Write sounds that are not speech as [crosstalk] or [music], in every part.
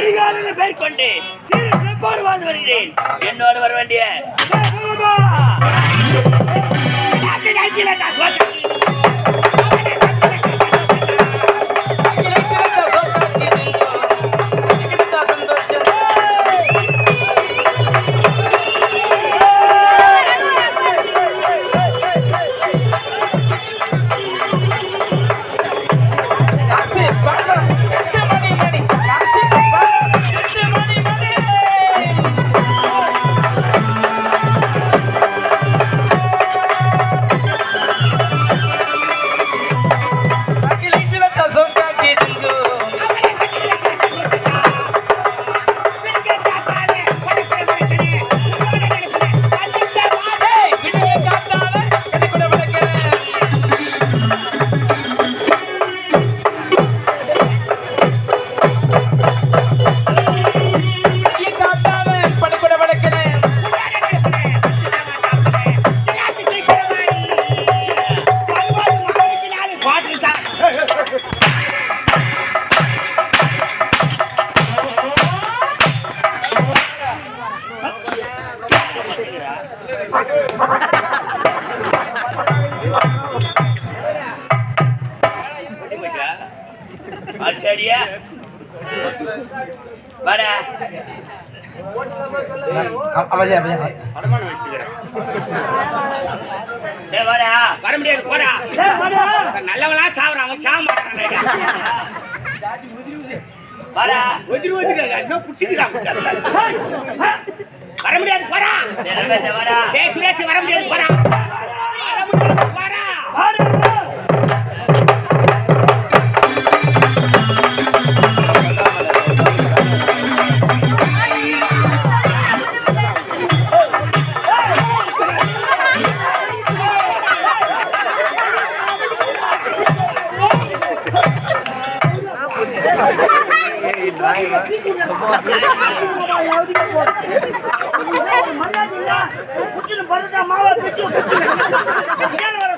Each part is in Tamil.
அதிகாரிகளை பெயர் கொண்டு சீர சிறப்போடு வாழ்ந்து வருகிறேன். என்னோடு வர வேண்டிய வர முடியாது போடா. நல்லவனா சாவறான் அவன் சாக மாட்டான் வாடா. ஒதிரி ஒதிரி என்ன புடிச்சுக்கிறான் ஏய், ஏய். வர முடியாது போடா.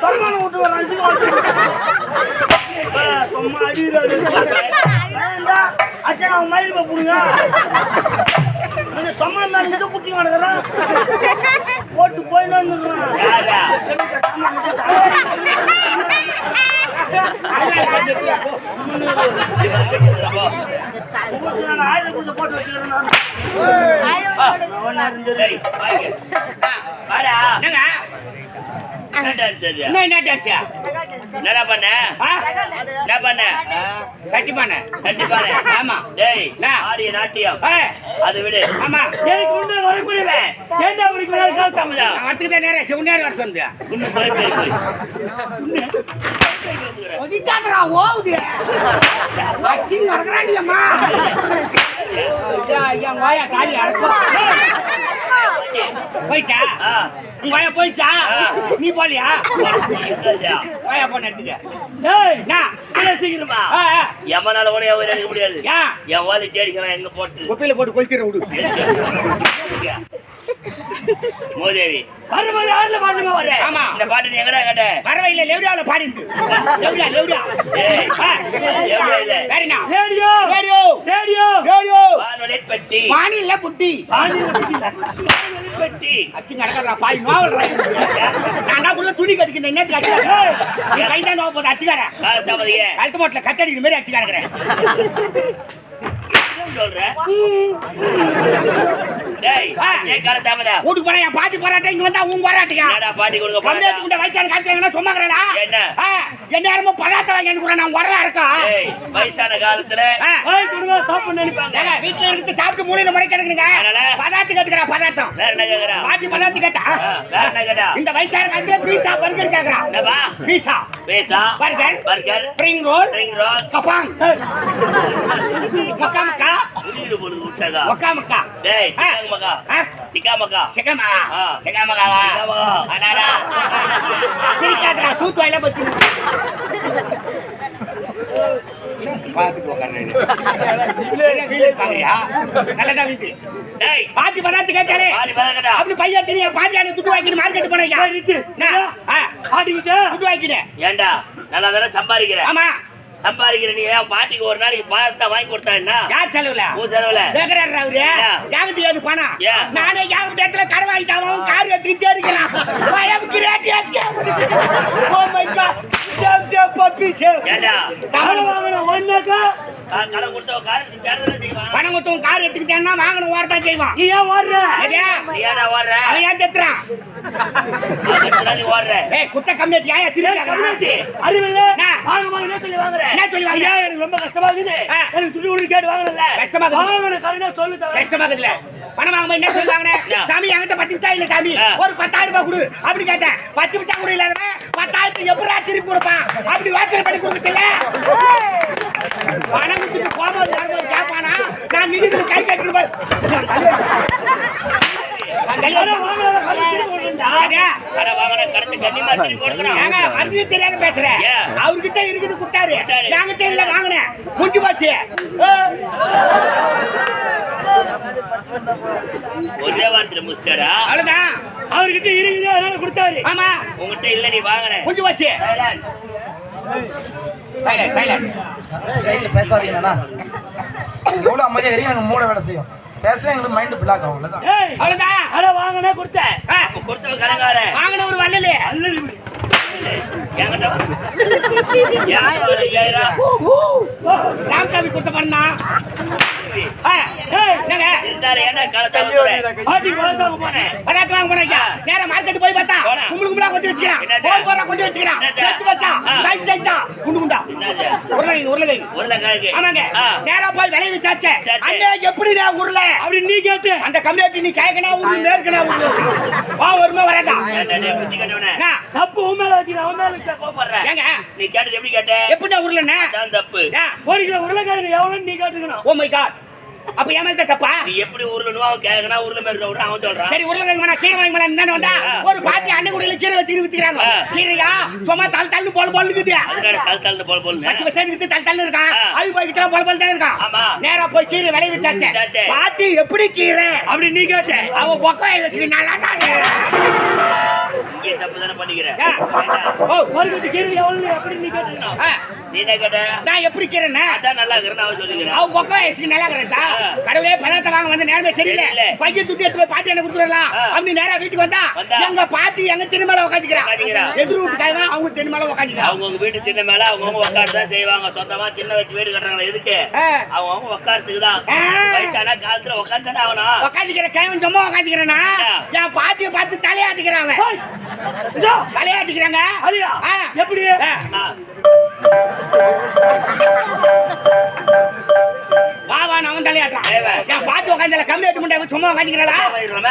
டேய் ரமேஷ் வாடா டேய் சுரேஷ் வர முடியாது போடா வர முடியாது போடா வாடா. போட்டு போயின்னு யாரா ஆயுத பூஜை போட்டு வச்சுக்கிறேன் டேய் என்ன டான்ஸ் அது என்ன என்ன டான்ஸ் என்னடா பண்ண? என்ன பண்ண? ஆமா. டேய்? ஆடிய நாட்டியம். ஏய், அது விடு. ஆமா. எனக்கு ஏன்டா கால சிவனேர் வர போய் ஒதிக்காதடா ஓவுது. அச்சி வாயா காலி அறக்கும் போயிச்சா? உங்க வாயா போயிச்சா. நீ போலியா? வாயா போன எடுத்துக்க சீக்கிரமா. எம்மனால கூட எடுக்க முடியாது. என் வாலி தேடிக்கலாம் எங்க போட்டு? குப்பையில போட்டு கொளுத்திட விடு. மோதேவி அறுபது ஆண்டுல பாட்டுமா வர ஆமா. இந்த பாட்டு நீ எங்கடா கேட்ட? பறவையில லெவடியால பாடிந்து லெவடியா லெவடியா ஏய் ஆ. எவ்வளவு இது? வேற என்ன? ரேடியோ ரேடியோ ரேடியோ ரேடியோ வானொலி பெட்டி. வானில புட்டி. வானொலி பெட்டி. அச்சு நடக்கிறா பாய் நோவல் நான் உள்ள துணி என்ன கட்டிக்கிறேன் என் கை தான் நோவ போது அச்சுக்கார கழுத்து மாட்டில் கச்சடிக்கிற மாதிரி அச்சு கிடக்குறேன் வீட்டுக்கு என் பாட்டி போராட்டம் இங்க வந்தா உங்க போராட்டியா? பாட்டி கொண்ட வயசான காலத்துல சும்மா இருக்கிறடா என்ன? என்ன நேரமும் பதார்த்தம் வாங்கி எனக்கு நான் வரலா இருக்கா? வயசான காலத்துல கொடுங்க நினைப்பாங்க. வீட்டுல இருந்து சாப்பிட்டு மூலையில முறை கிடக்குறீங்க அதனால? பதார்த்தம் கேட்டுக்கிறா பதார்த்தம் வேற என்ன கேக்குறா? பாட்டி பதார்த்தம் கேட்டா? வேற என்ன கேட்டா? இந்த வயசான காலத்துல பீஸா பர்கர் கேக்குறா. பீஸா. பேசா burger. Burger? Spring roll. Ring roll. கப்பாங் மக்கா மக்கா புரியுது பொழுது விட்டதா மக்கா மக்கா டேய் ஆ. சிக்கன் மக்கா ஆ, சிக்கன் மக்கா சிக்கமா ஆ. சிக்கமகாவா சிக்கமகா. அடாடா சிரிக்காதடா சூத்து வாயில பத்தி பாத்தி கேட்டாலே பாடி பதக்கடா அப்படி பையன் திணிய பாஞ்சாலி துட்டு வாங்கிட்டு மார்க்கெட் போனீங்க நிறுத்து. ஆடிக்கிட்டு துட்டு வாங்கிட்டு ஏண்டா நல்லா தானே சம்பாதிக்கிற ஆமா சம்பாதிக்கிற நீ பாட்டிக்கு ஒரு நாளைக்கு பாதத்தை வாங்கி கொடுத்தா என்ன? யார் செலவுல? உன் செலவுல. கேக்குறாரு அவரு. என்ன? யாங்கிட்ட ஏது பணம்? நானே யாங்கிட்ட இடத்துல கடன் வாங்கிட்டாவும் car. Save, save, puppy, save. ஏண்டா? கடை வாங்கின ஒன்னாக்கா பணம் கொடுத்தவன் கார் எடுத்துக்கிட்டான்னா வாங்கணும் ஓரத்தான் செய்வான் நீ ஏன் ஓடுற ஓடுற அவன் ஏன் தெத்துறான் அதுக்கு நீ ஓடுற ஏய் குத்த கம்மியாச்சு ஏன் திருப்பி? கம்மியாச்சு. அறிவில்ல? என்ன? வாங்க, வாங்க, என்ன சொல்லி வாங்குற? என்ன சொல்லி வாங்குற? ஐயா, எனக்கு ரொம்ப கஷ்டமா இருக்குது. எனக்கு துணி கேட்டு வாங்கணும்ல. கஷ்டமா. வாங்கின கடையில சொல்லு. கஷ்டமா இருக்குல்ல பணம் வாங்கும்போது என்ன சொல்லி வாங்கினேன்? சாமி என்கிட்ட பத்து நிமிஷம் இல்ல சாமி. ஒரு பத்தாயிரம் ரூபாய் கொடு அப்படி கேட்டேன் பத்து நிமிஷம் கூட இல்லாதவன் பத்தாயிரத்துக்கு எப்படா திருப்பி கொடுப்பான் அப்படி வாசல் பண்ணி கொடுக்கல பணம் கொடுத்துட்டு கோபம் வரும்போது கேட்பானா நான் நிதிக்கு கை கட்டிருப்பேன் கடை வாங்கின கடையில திருப்பி கொடுக்கணும்டா. கடன் வாங்கின கடத்து கண்டிப்பா திருப்பி கொடுக்கணும் ஏங்க மறுபடியும் தெரியாத பேசுறேன் ஏன்? அவர்கிட்ட இருக்குது கொடுத்தாரு. கொடுத்தாரு. என்கிட்ட இல்ல வாங்கினேன். முடிஞ்சு போச்சு. ஒரே வாரத்துல முடிச்சிட்டாடா அவ்வளவுதான். அவர்கிட்ட இருக்குது அதனால கொடுத்தாரு. ஆமா. உங்ககிட்ட இல்ல நீ வாங்கின. முடிஞ்சு போச்சு. சைலண்ட். சைலண்ட் சைலண்ட் பேசாதீங்கண்ணா. எவ்வளவு அமைதியா இருக்கீங்க எனக்கு மூளை வேலை செய்யும். பேசல எங்களுக்கு மைண்ட் பிளாக் ஆகும் அவ்வளவுதான். கடை வாங்கின கொடுத்தேன் கொடுத்தவன் கடன்காரன் வாங்கின ஒரு வள்ளலே. அல்லது ராமசாமி கொடுத்த பண்ணா என்ன போனேன். நேரா மார்க்கெட் போய் பார்த்தா. கும்பல் கும்பலா கொண்டு என்னது? போர் போரா கொண்டு வச்சா குண்டு குண்டா. ஆமாங்க. ஆ. நேரா போய் விளைய வச்சாச்சே சரி. அண்ணே எப்படி நான் உருளை அப்படி நீ கேட்டு. அந்த கம்யூனிட்டி நீ கேட்கனா உருளு நேர்க்கனா உருளு வா வருமா வராதா? தப்பு. ஏங்க? நீ கேட்டது எப்படி கேட்ட? எப்படி நான் உருளண்ணே அதான் தப்பு. ஒரு கிலோ உருளைக்கிழங்கு எவ்வளவுன்னு நீ கேட்டுக்கணும். ஓ மை காட் அப்ப ஏன் மேல தப்பா? நீ எப்படி உருளணும் அவன் கேட்கணும் உருளை மாதிரி விடுறான் அவன் சொல்றான். சரி உருளைங்க வேணா கீரை வாங்கி வேணா தானே வந்தா. ஒரு பாத்தி அண்ணன் குடியில கீரை வச்சு வித்துக்கிறாங்க. ஆ. கீரையா? சும்மா தல் தள்ளு போல போல இருக்குது. அதனால தல் தள்ளுன்னு போல பச்சை போல பசங்க வித்து தல் தள்ளு இருக்கான். அவி போய்கிட்டு போல போல தான் இருக்கான் ஆமா. நேரா போய் கீரை விளைய வச்சாச்சே. பாத்தி எப்படி கீரை? அப்படி நீ கேட்ட. அவ பொக்காய வச்சுட்டு நல்லா தான் இங்கே தப்பு தானே பண்ணிக்கிற. ஆ. வேண்டாம். ஓ ஒரு கட்டு கீரை எவ்வளவு அப்படி நீ ஆ, நீ என்ன கேட்ட நான் எப்படி கீரைண்ணே அதான் நல்லா இருக்கிறேன்னு அவன் சொல்லிக்கிறான். அவ பொக்காய வச்சுட்டு நல்லா இருக்கிறா ஆ. கடவுளே பணத்தை வாங்க வந்து நேரமே சரியில்லை. பையன் துட்டு எடுத்து போய் பாத்தி என்ன கொடுத்துடலாம் நேரா வீட்டுக்கு வந்தா. எங்க பாத்தி எங்க திருமலை உட்காந்துக்கிறான். எதிர் வீட்டுக்காரன் அவங்க திருமலை உட்காந்துக்கிறான் அவங்கவுங்க வீட்டு திண்ண மேல அவங்கவுங்க உட்காந்து தான் செய்வாங்க. சொந்தமா சின்ன வச்சு வீடு கட்டுறாங்க எதுக்கு? ஆ. அவங்கவுங்க உட்காரத்துக்கு தான். ஆ. வயசான காலத்துல உட்காந்து ஆகணும். உட்காந்துக்கிற கைவன் சும்மா உட்காந்துக்கிறேன்னா. என் பாட்டியை பார்த்து அவன். தலையாட்டிக்கிறாங்க. ஆ. எப்படி? நான் அவன் தலையாட்டுறான். ஏவ. என் பாட்டு உட்காந்துல கம்மி எட்டு முட்டை சும்மா உட்காந்துக்கிறாளா?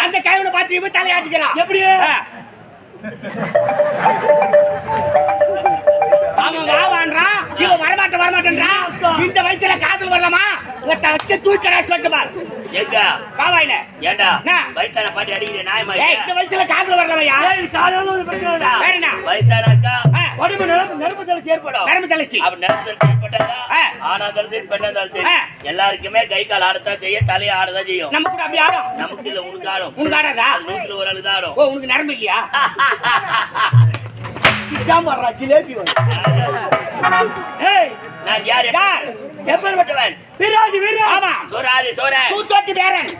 அந்த கைவனை பார்த்து இவன் தலையாட்டிக்கிறான் எப்படி. அவன் வா வான்றான் இவன் வரமாட்ட வரமாட்டேன்றான் இந்த வயசுல காதல் வரலாமா? தச்சு தூக்கடா சொல்லிட்டு பார். எங்க? காவாயில ஏண்டா? என்ன? வயசான பாட்டி அடிக்கிற இந்த வயசுல காதல் வரலாமையா? ஏய், சாதாரண ஒரு பிரச்சனை இல்லடா. வேற என்ன? வயசானாக்கா ஆ, உடம்பு நரம்பு நரம்பு தளர்ச்சி ஏற்படும் நரம்பு தலைச்சி அப்ப நேரத்தில் ஏற்பட்டாக்கா ஆ. ஆனா சரி பெண்ணா ஆ. எல்லாருக்குமே கை கால் ஆடத்தான் செய்ய தலையை ஆடதான் செய்யும். நம்ம கூட அப்படி ஆடும். நமக்கு இல்ல உனக்கு ஆடும். உனக்கு ஆடாதா? நூற்றுல ஒரு ஆளு தான் ஆடும். ஓ உனக்கு நரம்பு இல்லையா? [laughs] சிச்சாம் வர்றா ஜிலேபி வந்து. ஏய் நான் யார்? யார்? எப்பேற்பட்டவன்? வீராஜி வீரா. ஆமா. சோராதி சோர தூத்தோட்டி பேரன்.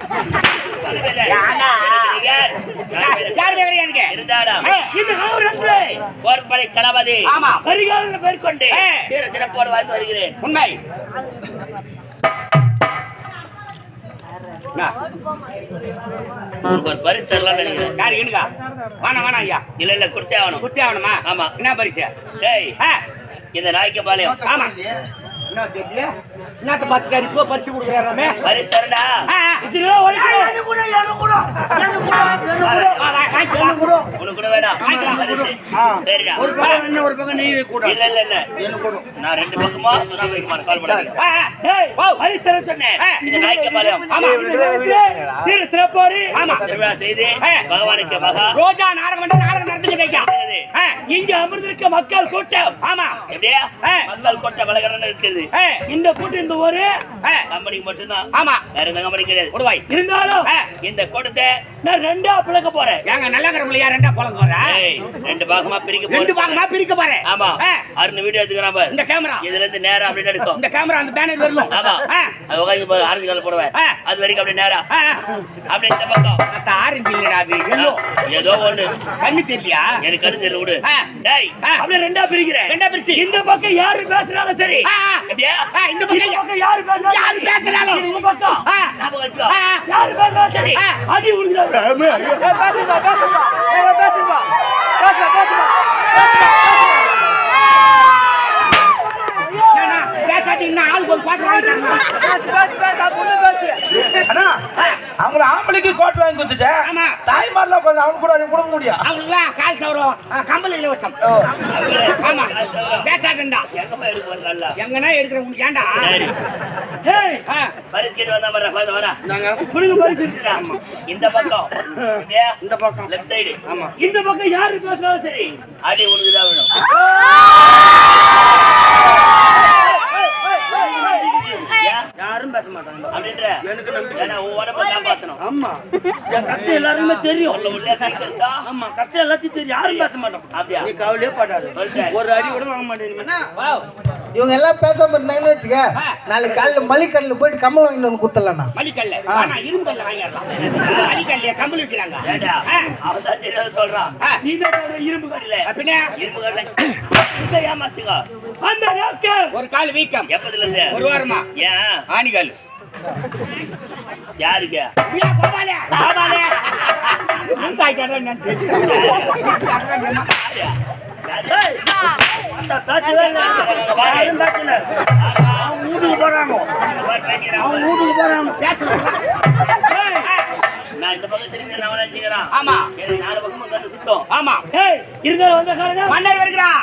யார் எனக்கு? இருந்தாலும் இந்த கணவர் என்று போர்படை தளபதி. ஆமா. கரிகாலன் பெயர் கொண்டு கொண்டு ஏ. சீர சிறப்போடு வாழ்ந்து வருகிறேன். உண்மை. என்ன? உங்களுக்கு ஒரு பரிசு தரலாம்னு நினைக்கிறேன். யாரு எனக்கா வேணாம் வேணாம் ஐயா. இல்ல இல்ல கொடுத்தே ஆகணும். ஆகணுமா? ஆமா. என்ன பரிசு? டேய். இந்த நாய்க்கு பாளையம் ஆமா. என்ன தெரியல என்னத்த பார்த்துக்காரு இப்போ பரிசு கொடுக்குறாராமே பரிசு தரடா ஆ, ஆ. இதெல்லாம் உடைக்கணும் வா, வா, வாங்கிக்கோ, வா. உனக்கு கூட வேணாம் வாங்கிக்கலாம். பரிசு. சரிடா ஒரு பக்கம் என்ன ஒரு பக்கம் நெய் கூட இல்ல இல்ல இல்ல எனக்கு கூட நான் ரெண்டு பக்கமா சுனா வைக்குமா கால் பண்ணி ஆ, ஆ. ஏய் ஓ. பரிசர சொன்னேன் ஆ. இந்த நாய்க்கு பாளையம் ஆமா சீர சிறப்போடு ஆமா திருவிழா செய்து ஆ. பகவானுக்கு மகா ரோஜா நாடகம் வந்து நாடகம் நடந்துட்டு வைக்கா இருக்குது. ஆ. இங்க அமர்ந்திருக்க மக்கள் கூட்டம் ஆமா. மக்கள் கொட்ட பலகரன்னு இருக்குது இந்த கூட்டம் இந்த ஒரு. கம்பெனிக்கு மட்டும்தான். ஆமா. வேற எந்த கம்பெனி கிடையாது. கொடுவாய். இருந்தாலும். இந்த கூட்டத்தை நான் ரெண்டா பிளக்க போறேன். ஏங்க நல்லா இருக்கிறவங்கள ரெண்டா போலங்க போற? ஏய், ரெண்டு பாகமா பிரிக்க ரெண்டு போறேன். பாகமா பிரிக்க போறேன். ஆமா. அருண் வீடியோ எடுத்துக்கிறான் பாரு. இந்த கேமரா. இதுல இருந்து நேரா அப்படி எடுக்கும். இந்த கேமரா அந்த பேனர் வரணும். ஆமா. அது உட்காந்து பாரு ஆரஞ்சு கலர் போடுவேன். அது வரைக்கும் அப்படி நேரா. அப்படி இந்த பக்கம். ஆரஞ்சு இல்லடா அது. எல்லோ ஏதோ ஒண்ணு. கண்ணு தெரியலையா? எனக்கு கண்ணு தெரியல விடு. டேய். அப்படியே ரெண்டா பிரிக்கிறேன். ரெண்டா பிரிச்சு. இந்த பக்கம் யாரு பேசுறாலும் சரி. ஆ, இந்த பக்கம் யாரு பேசுறாலும் யாரு. பேசுறாலும். இந்த பக்கம். ஞாபகம் வச்சுக்கோ. யாரு பேசுறாலும் சரி. அடி உழுகிறாங்க ஏன்னா, பேசாதீங்கன்னா ஆளுக்கு ஒரு பாட்டு வாங்கி தரணும் அண்ணா ஆம்பளைக்கு கோட் வாங்கி கொடுத்துட்டேன் ஆமா. தாய்மார்லாம் கொஞ்சம் அவன் கூட அதை கொடுக்க முடியும் அவங்களுக்குலாம் கால் சவரம் கம்பல் இலவசம். ஆமா. பேசாதண்டா. எங்கன்னா எடுக்கிற உனக்கு பறிச்சு இந்த பக்கம். இந்த பக்கம். Left side. ஆமா. இந்த பக்கம் யாரு பேசுறாலும் சரி. அடி உனக்கு தான் வேணும் ஏன்? யாரும் பேச மாட்டாங்க. அப்படின்ற. எனக்கு நம்பிக்கை ஏன்னா உன் உடம்ப காப்பாத்தணும் ஆமா. என் கஷ்டம் எல்லாருக்குமே தெரியும்? ஆமா கஷ்டம் எல்லாத்தையும் தெரியும். யாரும் பேச மாட்டோம் அப்படியா? நீ கவலையே படாது. ஒரு அடி கூட வாங்க மாட்டேன் இவங்க எல்லாம் பேசாம இருந்தாங்கன்னு வச்சுக்க நாளைக்கு காலையில மளிகல்ல போயிட்டு கம்மல் வாங்கிட்டு வந்து குத்தலாம் மலிக்கல்ல ஆனா இரும்பு கல்ல வாங்கிடலாம். மலிக்கல்ல கம்பல் விற்கிறாங்க ஏண்டா? ஆ. அவன் தான் தெரியாத சொல்றான். நீ தான் இரும்பு இல்ல, பின்ன இரும்பு கடையில இதை ஏமாத்துங்க. அந்த ஒரு கால் வீக்கம். எப்பத்துல இருந்து? ஒரு வாரமா. ஏன்? ஆணிகால் யாருக்கு? வீட்டுக்கு போறாங்க. வீட்டுக்கு போறாங்க நான் இந்த பக்கம் திரும்பி நான் நினைச்சுக்கிறேன். ஆமா. எனக்கு நாலு பக்கமும் கண்ணு சுத்தம். ஆமா. ஏய் இருந்தாலும் வந்த மன்னர் வருகிறான்